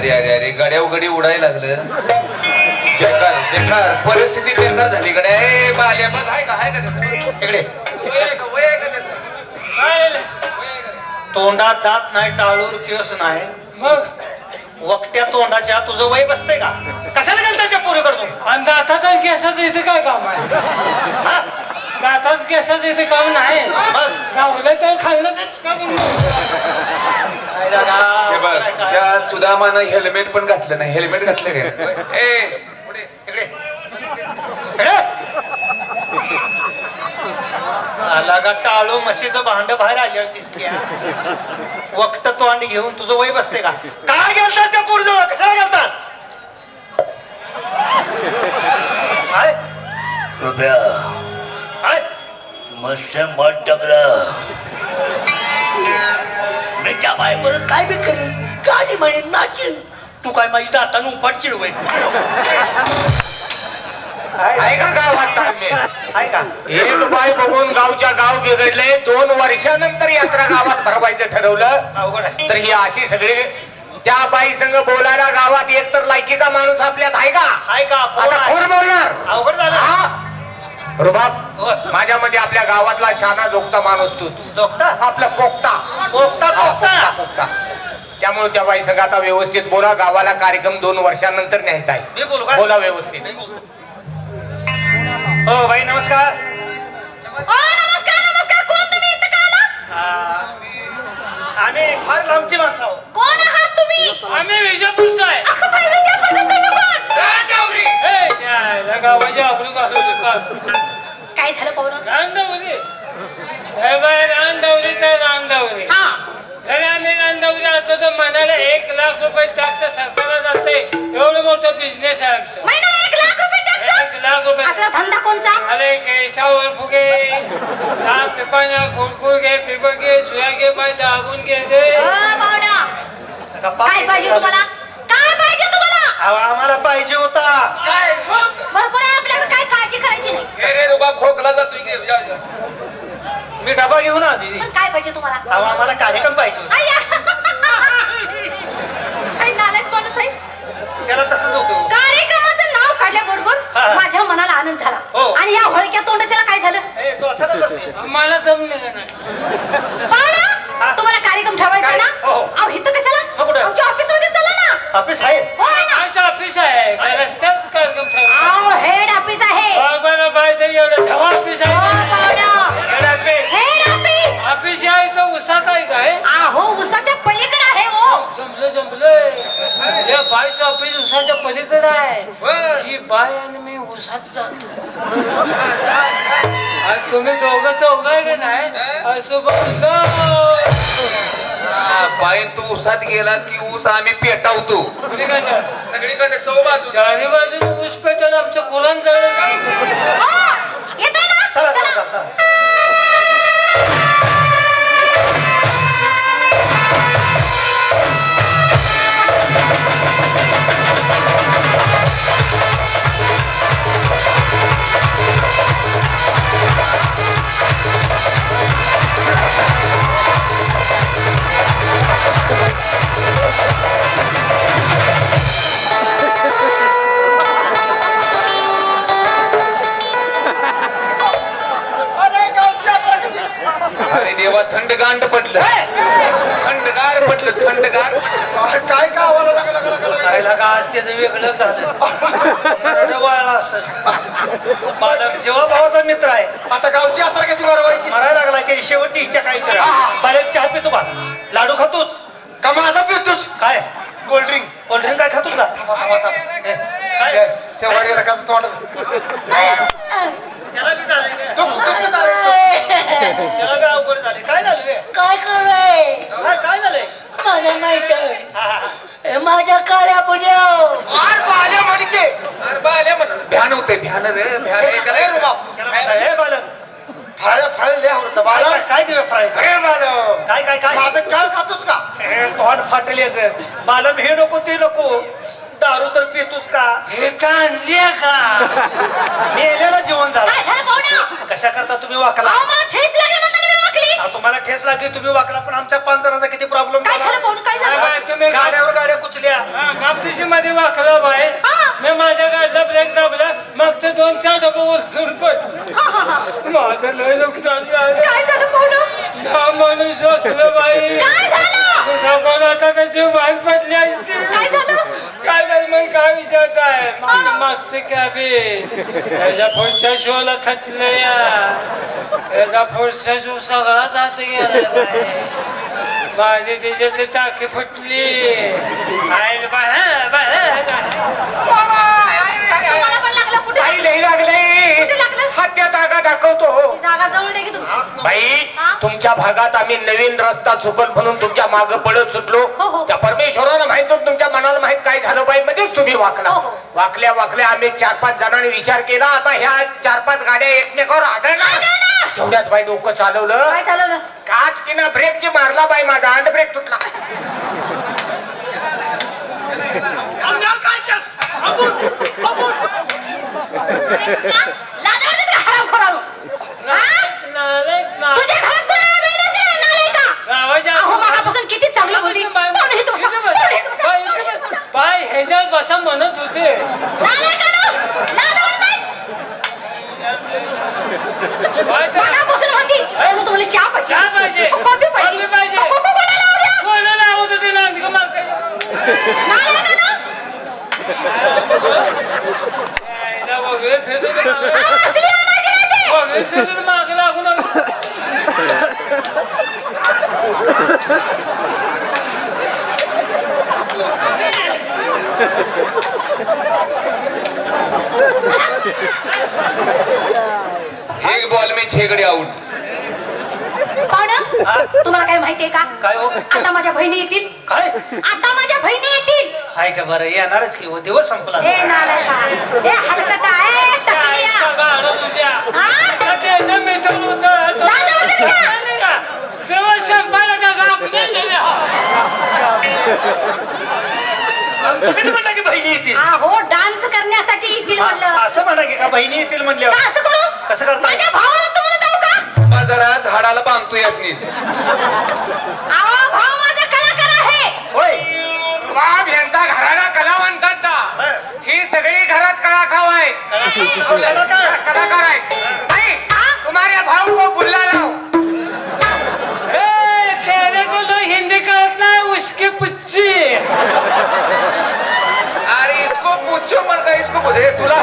अरे अरे अरे गड्या उघडी उडायला लागलं. बेकार बेकार. परिस्थिती बेकार झाली गड्या. ए बाल्या बघ हाय का हाय का त्याचं? इकडे. वय आहे का वय आहे त्याचं? तोंडात दात नाही टाळूर केस नाही. मग? वकट्या तोंडाच्या तुझं वय बसतंय का? कशाला गेलं त्याच्या पोरी करतो आणि दातातच केसाचं इथे काय काम आहे? दाताच केसाचं इथे काम नाही. मग? गावलं तर खाल्लं तेच काम काय रागा, हे बघ काय काय? त्या सुदामानं हेल्मेट पण घातलं नाही. हेल्मेट घातलं काय? ए. आला का टाळू? म्हशीचं भांड बाहेर आल्यावर दिसते. वक्त तोंड घेऊन तुझं वय बसते का? काय गेलतात त्या पोरीजवळ? कशाला गेलतात काय रुपया. काय मस्त मत टकरा मी त्या बाईबरोबर काय बी करेन गाणी म्हणेन नाचेन. तू काय माझी दातानं उपाट चिडवय आहे का गावात ताळमेळ? आहे का? एक बाय बघून गावच्या गाव बिघडले. दोन वर्षानंतर यात्रा गावात भरवायचं ठरवलं. तर ही अशी सगळी त्या बाई संग बोलायला गावात एक तर लायकीचा माणूस आपल्यात आहे का? आहे का? आता? कोण बोलणार? अवघड झालं. हा? रुबाब. माझ्या मध्ये आपल्या गावातला शाना जोगता माणूस तूच. जोगता? आपला पोक्ता हा, पोपटा पोक्ता त्यामुळे त्या बाई संग आता व्यवस्थित बोला गावाला कार्यक्रम दोन वर्षानंतर न्यायचा आहे. बोलू व्यवस्थित. हो बाई नमस्कार. नमस्कार नमस्कार. कोण तुम्ही इथं का आला? आ, आम्ही फार लांबची माणसं आहात. काय झालं पाहुणं हे तर रांदावली हा. जरी आम्ही रांदावली असतो तर महिन्याला एक लाख रुपये टॅक्स सरकारला जाते. एवढं मोठं बिझनेस आहे आमचं. महिना एक लाख रुपये टॅक्स एक लाख रुपये असला धंदा कोणचा? अरे केसावर फुगे. दहा पिपाण्या खुळखुळ घे पिपं घे सुया घे बाय दाबून घे रे. अ, पाहुणा गप्पा काय पाहिजे तुम्हाला? काय पाहिजे तुम्हाला? अहो, आम्हाला पाहिजे होता. काय मग? बरोबर आहे आपल्याला काय काळजी करायची नाही रे रुबाब खोकला जातोय की जा, जा. मी डबा घेऊन आली पण काय पाहिजे तुम्हाला अहो आम्हाला कार्यक्रम पाहिजे होता आय्या. काय नालायक माणूस आहे त्याला तसंच होतं कार्यक्रमाचं नाव काढल्याबरोबर हा. माझ्या मनाला आनंद झाला हो. आणि या हळक्या तोंडाच्याला काय झालं ए, तो असं का करतोय मला दम निघा नाही पाहुणा हा. तुम्हाला कार्यक्रम ठेवायचा काय? ना हो, हो. अहो इथं मग कशाला कुठं? आमच्या ऑफिसमध्ये चला ना ऑफिस आहे ना ऑफिस आहे. का रस्त्यात कार्यक्रम ठेवला? हेड ऑफिस आहे. बाबा बायचं एवढं धवा ऑफिस हो आहे ऑफिस. आहे तर उसात आहे काय अहो उसाच्या पलीकडे आहे हो. जमलं जमलं. या बाईचं ऑफिस उसाच्या पलीकडे आहे. ही बाय आणि मी उसात जातो. तुम्ही दोघं चौघ आहे का नाही? असं बघ बाई तू उसात गेलास की ऊस आम्ही पेटावतो. सगळीकडे चौ बाजू चारी बाजूने ऊस पेटून आमचं कुरण जळलं. हो, येताय ना? चला चला. चला. थंडगांड पडलं. थंडगार पडलं थंडगार. काय काय लागा आज त्याचं वेगळं झालं? वाळलं जेव्हा भावाचा मित्र आहे आता गावची यात्रा कशी भरवायची मरायला लागला की शेवटची इच्छा काय विचार? बालक चहा पितो का? लाडू खातोच. का माझा पितोच? काय? कोल्ड्रिंक कोल्ड्रिंक काय खातोस का? काय? त्या तोंड त्याला बी झालंय काय? त्याला बी अवघड झाले काय झालं रे काय कराय काय काय झालंय मला माहीत आहे हा, हा, हा. हे माझ्या काळ्या पूजा आर बाल्या म्हणते बाल्या म्हण भ्यान होते भ्यान रे भ्यान हे बाप. म्हणतात, "हे बालक. फळ फळ लय आवडतं काय बाळा काय- काय हे काय काय काय? माझं काय खातोस का? हे तोंड फाटल याचं बालम हे नको ते नको. दारू तर पितोस का? हे का आणली का? मेलेलं जीवन झालं. काय कशा करता तुम्ही वाकला? अहो मला ठेस लागली म्हणताना मी वाकली. अहो, तुम्हाला ठेस लागली तुम्ही वाकला पण आमच्या पाच जणांचा किती प्रॉब्लेम काय झालं गाड्यावर गाड्या कुचल्या. हा, आमटीशी मध्ये वाकला बाय हा. मी माझ्या गाडीचा ब्रेक दाबला. मग ते दोन चार डबे वसूल पण हा, हा, हा. माझं लय नुकसान झालं. काय झालं ना मनुष्य असलं बाई. काय झालं? तुझा कोण आता त्याची बाहेर पडली असती काय झालं? काय झालं मग? काय विचारताय माझं मागचं कॅबिन त्याच्या पुढच्या शोला थटलं या. त्याचा पुढच्या शो सगळा जात गेला बाई. माझी त्याच्याची टाकी फुटली. आईल बाहेर बाहेर तुम्हाला पण लागलं कुठे? काही नाही लागले. कुठे लागलं? हत्या जागा दाखवतो. जागा जवळ दे की तुमची? बाई हा? तुमच्या भागात आम्ही नवीन रस्ता चुकल म्हणून तुमच्या माग पडत सुटलो. हो, हो. त्या परमेश्वरानं माहीत होतं तुमच्या मनाला माहीत काय झालं बाई मध्येच तुम्ही वाकला. हो, हो. वाकल्या वाकल्या आम्ही चार पाच जणांनी विचार केला आता ह्या चार पाच गाड्या एकमेकावर आढळणार तेवढ्यात बाई डोकं चालवलं काय चालवलं काच किना ब्रेक जे मारला बाई माझा हँड ब्रेक तुटला वाटते का हरामखोरानो? हा? नालायक ना- तुझ्या घरात कोणाला वेळच नाही लागलाय का? गावाच्या अहो, मागापासून किती चांगलं बोलली. कोण तुमचा? कोण तुमचा? इथे बस. बाई ह्याच्यात बसा म्हणत होते नालायकानो, वाटत नाही? त्या- मागापासून म्हणती, म्हणून तुम्हाला चहा पाहिजे. चहा पाहिजे. कॉफी पाहिजे. पाहिजे. कोणाला आवडत होते ना अंधका मागता मागे लागू नका एक बॉल में छह गडी आउट पाहुणं, तुम्हाला काय माहितीये का? काय हो? आता माझ्या बहिणी येतील. काय? आता माझ्या बहिणी येतील. हाय का बरं? येणारच की हो? दिवस संपला हलकटा टकलिया हा? लाज वाटते का? नाही का? तेव्हा संपायला का गाप नाही गेले. तुम्हीच म्हणला की बहिणी येतील. अहो डान्स करण्यासाठी येतील हा, म्हणलं. असं म्हणा की का बहिणी येतील म्हणल्यावर? का असं करू? कसं करता? माझ्या भावाला तुम्हाला जाऊ का? बाजारा झाडाला बांधतोय असनी अहो भाऊ माझा कलाकार आहे. होय. यांचा घराणा कलावंतांचा. बरं. ही सगळी घरात कला खाव आहे आपल्याला काय कलाकार. हे तुला